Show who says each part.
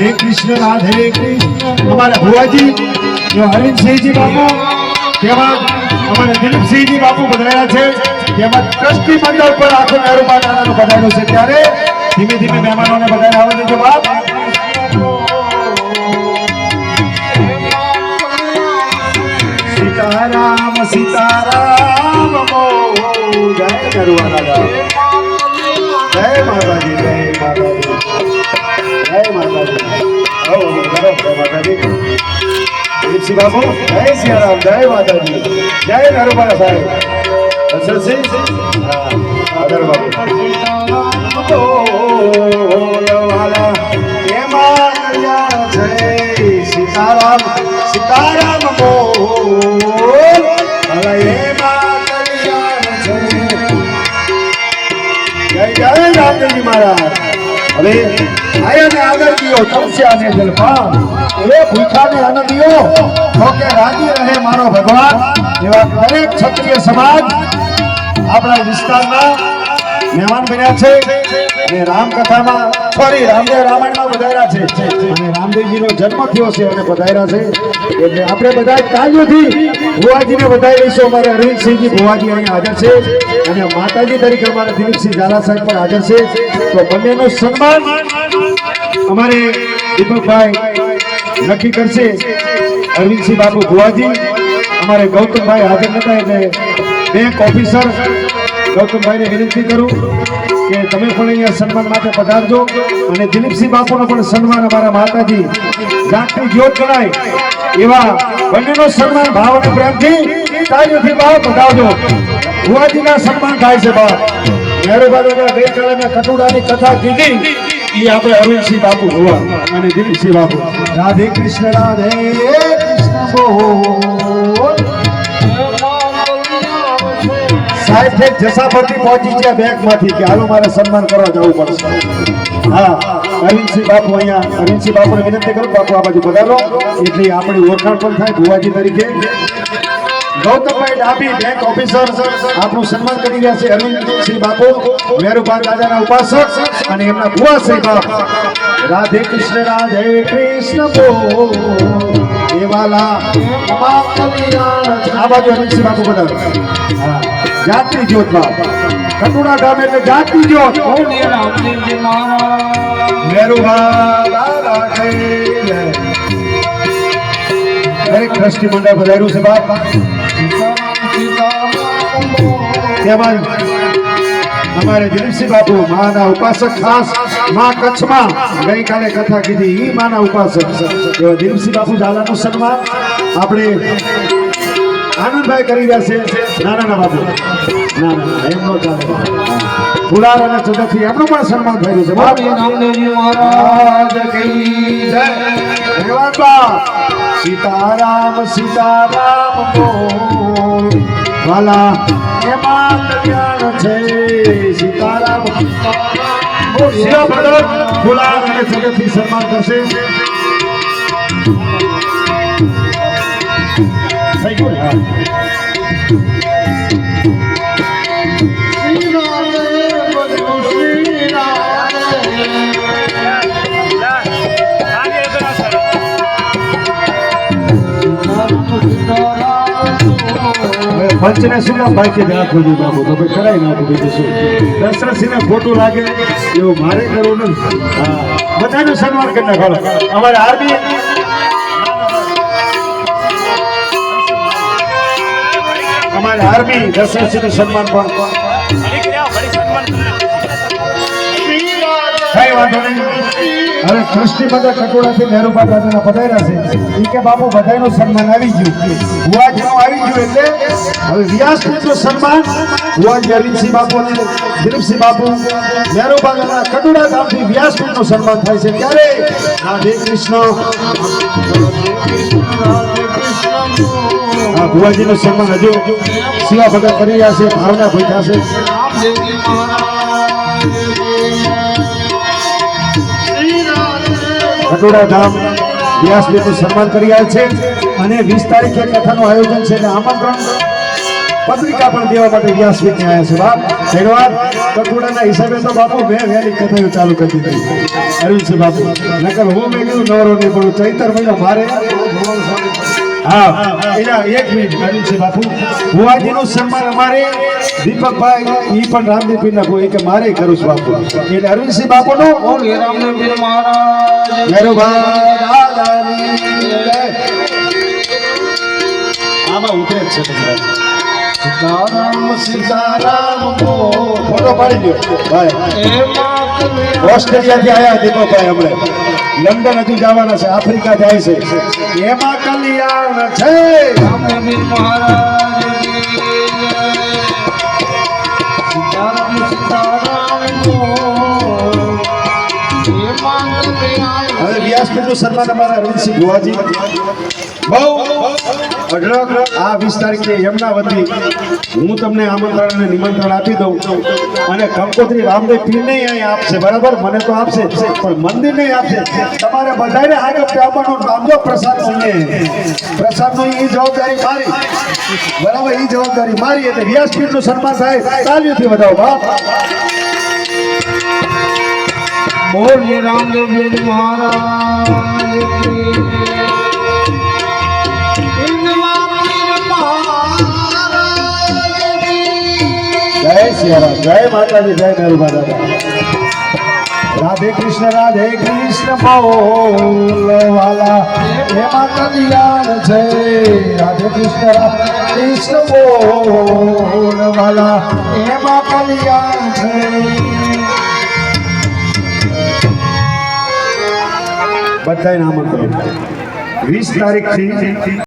Speaker 1: રાધે કૃષ્ણ રાધે કૃષ્ણ. અમારા ભુવાજી, જો બાપુ તેમજ અમારા દિલીપસિંહજી બાપુ બધાયા છે. તેમજ ટ્રસ્ટી મંડળ પર આખો નહેરુ પાટાનું પધાર્યો છે. ત્યારે ધીમે ધીમે મહેમાનોને બધાને આવે છે બાપ. સીતારામ સીતારામ જય કરવા જય માતાજી જય માતાજી. જય માતાજી. દિલીપસિંહ બાબુ જય સિયારામ, જય માતાજી. જય નરુબા સાહેબ. હસરતસિંહ હા, આદર બાબુ સીતારામ સીતારામ બોલ છે જય જય રામદેવજી મહારાજ. હવે આયાને આગળ ગયો તપસ્યા ને જલપાન. એ ભૂખાને અન્ન દિયો તો કે રાજી રહે મારો ભગવાન, એવા દરેક ક્ષત્રિય સમાજ આપણા વિસ્તારના મહેમાન બન્યા છે. અને રામકથામાં સોરી રામદેવ રામાયણમાં પધાર્યા છે. અને રામદેવજીનો જન્મ થયો છે અને પધાર્યા છે. એટલે આપણે બધા તાલીઓથી ભુવાજીને વધાવી લઈશું અમારે અરવિંદસિંહજી ભુવાજી અહીંયા હાજર છે. અને માતાજી તરીકે અમારે દિલીપસિંહ ઝાલા સાહેબ પણ હાજર છે. તો બંનેનું સન્માન અમારે દીપકભાઈ નક્કી કરશે. અરવિંદસિંહ બાબુ ભુવાજી, અમારે ગૌતમભાઈ હાજર નતા એટલે બેંક ઓફિસર ગૌતમભાઈને વિનંતી કરું કે તમે પણ અહીંયા સન્માન માટે પધારજો. અને દિલીપસિંહ બાપુનો પણ સન્માન અમારા માતાજી જાગતી જ્યોત ગણાય. એવા બંનેનો સન્માન ભાવ અને પ્રેમથી તાળીઓથી બાપ પધારજો. ભુવાજીના સન્માન થાય છે બાપ. મહેરુબા દાદા ગઈકાલે મેં કટુડાની કથા કીધી. એ આપણે અરવિંદસિંહ બાપુ અને દિલીપસિંહ બાપુ. રાધે કૃષ્ણ રાધે કૃષ્ણ સાહેબ ઠેક જસાફરથી પહોંચી ગયા બેંકમાંથી કે હાલો મારે સન્માન કરવા જવું પડશે. હા અરવિંદસિંહ બાપુ અહીંયા અરવિંદસિંહ બાપુને વિનંતી કરું, બાપુ આ બાજુ પધારો. એટલે આપણી ઓળખાણ પણ થાય ભુવાજી તરીકે. ગૌતમભાઈ ડાભી બેંક ઓફિસર આપનું સન્માન કરી રહ્યા છે અરવિંદસિંહ બાપુ મેરુભાઈ દાદાના ઉપાસક અને એમના ભુવા છે બાપ. રાધે કૃષ્ણ રાધે કૃષ્ણ બોલ. કલ્યાણ આ બાજુ અરવિંદસિંહ બાપુ બધા. જાતિ જ્યોત બાપ. કટુડા ગામ એટલે જાતિ જ્યોત. દરેક ટ્રસ્ટી મંડળ પધાર્યું છે બાપ. તેમજ અમારે દિલીપસિંહ બાપુ માના ઉપાસક ખાસ મા કચ્છમાં ગઈકાલે કથા કીધી. ઈ માના ઉપાસક એવા દિલીપસિંહ બાપુ ઝાલાનું સન્માન આપણે આનંદભાઈ કરી રહ્યા છે. નાના બાપુ. ના ના ના, ચાલે. ફુલાર અને ચુદથી એમનું પણ સન્માન થયું છે. બાપ. સીતારામ સીતારામ વાલા એમાં કલ્યાણ છે સીતારામ શિવ પંચને શું કામ બાકી રાખવું જોઈએ બાપુ તો ભાઈ કરાવી નાખું બીજું શું દશરથસિંહને ખોટું લાગે, એવું મારે કરવું નથી. બધાનું સન્માન કરી નાખો. અમારે આરબી અમારે આરબી દશરથસિંહનું સન્માન પણ. કઈ વાંધો નહીં. હવે ટ્રસ્ટી બધા નહેરુભા દાદાના પધાર્યા છે. એ કે બાપુ બધાનું સન્માન આવી ગયું. ભુવાજીનું આવી ગયું એટલે હવે વ્યાસપીઠનું સન્માન, ભુવાજી અરવિંદસિંહ બાપુ અને દિલીપસિંહ બાપુ નહેરુભા દાદા કટોડા ગામથી વ્યાસપીઠનું સન્માન થાય છે. ત્યારે રાધે કૃષ્ણ. ભુવાજીનું સન્માન હજુ શિવા ભગત કરી રહ્યા છે, ભાવના ભૂખા છે. ખટોડા ધામ વ્યાસપીઠનું સન્માન કરી રહ્યા છે અને વીસ તારીખે કથાનું આયોજન છે અને આમંત્રણ પત્રિકા પણ દેવા માટે વ્યાસપીઠ આવ્યા છે. બાપ ધન્યવાદ કટોડાના હિસાબે તો બાપુ, મેં વહેલી કથાઓ ચાલુ કરી દીધી. છે બાપુ, નકર હું મેં કીધું નવરો નહીં પણ ચૈતર મહિનો મારે. હા. એના એક મિનિટ અરવિંદસિંહ બાપુ. ભુવાજીનું સન્માન અમારે દીપકભાઈ એ પણ રામદેવપીરના ભુવા એ કે મારે કરું છું બાપુ. એટલે અરવિંદસિંહ બાપુનું
Speaker 2: મહારાજ.
Speaker 1: મેરુભા આમાં ઉતરે જ છે તમારે.
Speaker 2: સીતારામ સીતારામ
Speaker 1: ફોટો પાડી દો ભાઈ. ઓસ્ટ્રેલિયાથી આવ્યા દીપકભાઈ હમણે. લંડન હજુ જવાના છે આફ્રિકા જાય છે. એમાં કલ્યાણ છે.
Speaker 2: મહારાજ.
Speaker 1: હવે વ્યાસપીઠનું સન્માન અમારા અરવિંદસિંહ ભુવાજી બહુ અઢળક આ વીસ તારીખે યમુનાવતી હું તમને આમંત્રણ અને નિમંત્રણ આપી દઉં. અને કંકોત્રી રામદેવ પીરને અહીં આપશે, બરાબર? મને તો આપશે. પણ પણ મંદિરને આપશે. તમારે બધાને આગળ આપવાનો નામજો પ્રસાદ સિંહે પ્રસાદનો એ જવાબદારી મારી. બરાબર? એ જવાબદારી મારી. એટલે વ્યાસપીઠનું સન્માન થાય તાલીઓથી વધાવો, બાપ.
Speaker 2: બોલીએ રામદેવપીર મહારાજ. જય.
Speaker 1: જય સિયારામ જય માતાજી, જય મેરુભા દાદા રાધે કૃષ્ણ રાધે કૃષ્ણ, બોલવાલા. એમાં કલ્યાણ જય રાધે કૃષ્ણ રાધે કૃષ્ણ, બોલવાલા. એમાં કલ્યાણ છે. બધાને આમંત્રણ વીસ તારીખથી